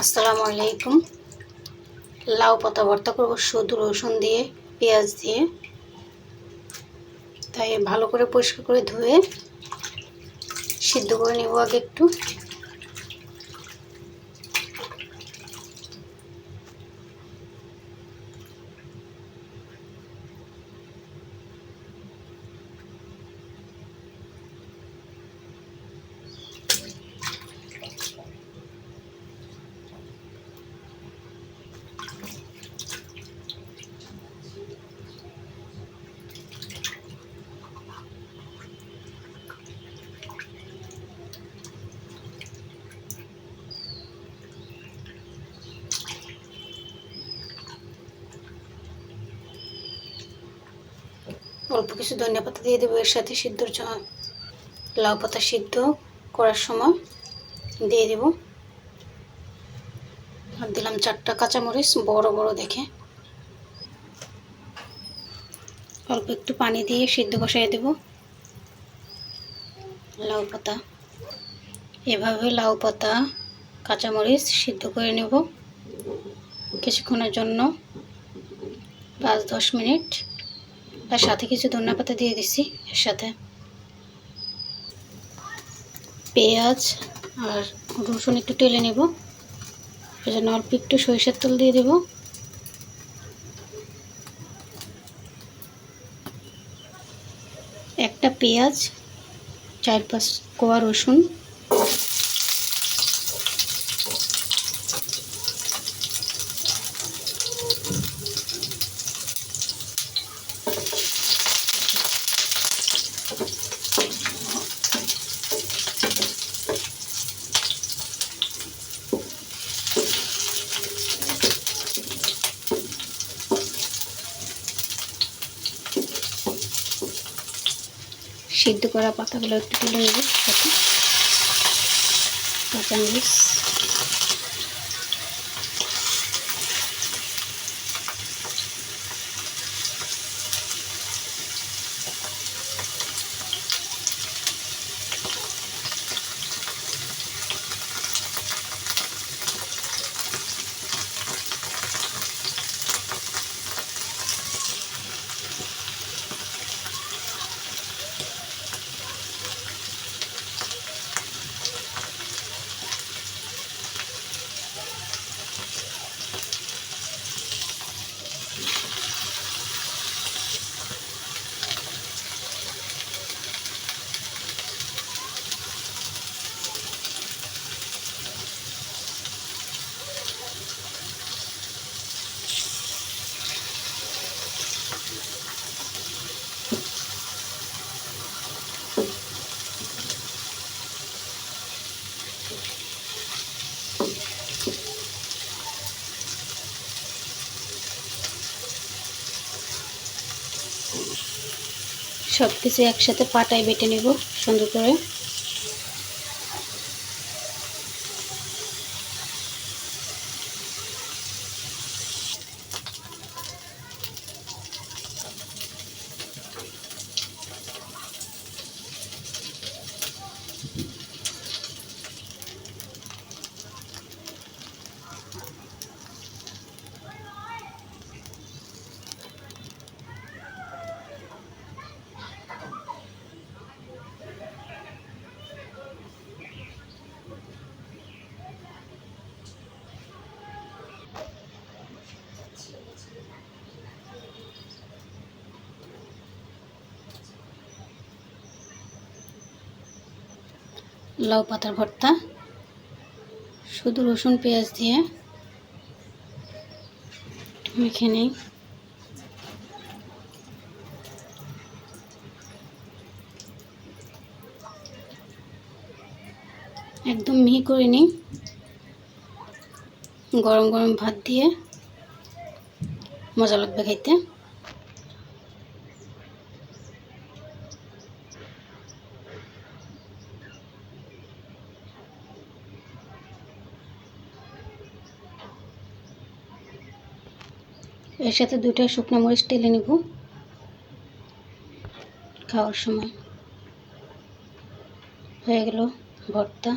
আসসালামু আলাইকুম। লাউ পাতা ভর্তা করব শুধু রসুন দিয়ে, পেঁয়াজ দিয়ে। তাই ভালো করে পরিষ্কার করে ধুয়ে সিদ্ধ করে নেব আগে একটু। অল্প কিছু ধনিয়া পাতা দিয়ে দেবো, এর সাথে সিদ্ধর লাউ পাতা সিদ্ধ করার সময় দিয়ে দেব। আর দিলাম চারটা কাঁচামরিচ, বড় বড় দেখে। অল্প একটু পানি দিয়ে সিদ্ধ বসাই দেব। লাউ পাতা। এভাবে লাউ পাতা, কাঁচামরিচ সিদ্ধ করে নেব। কিছুক্ষণের জন্য, পাঁচ দশ মিনিট। তার সাথে কিছু ধনিয়া পাতা দিয়ে দিচ্ছি এর সাথে পেঁয়াজ আর রসুন একটু টেলে নেব। জন্য অল্প একটু সরিষার তেল দিয়ে দেব। একটা পেঁয়াজ, চার পাঁচ কোয়া রসুন। সিদ্ধ করা পাতাগুলো একটু তুলে নেব সাথে। কাঁচামরিচ সব কিছু একসাথে পাটায় বেটে নেব সুন্দর করে। লাউ পাতার ভর্তা, শুধু রসুন, পেঁয়াজ দিয়ে মেখে নিই। একদম মিহি করে নিই। গরম গরম ভাত দিয়ে মজা লাগবে খাইতে এর সাথে দুইটা শুকনো মরিচ টেলে নেব খাওয়ার সময়। হয়ে গেল ভর্তা।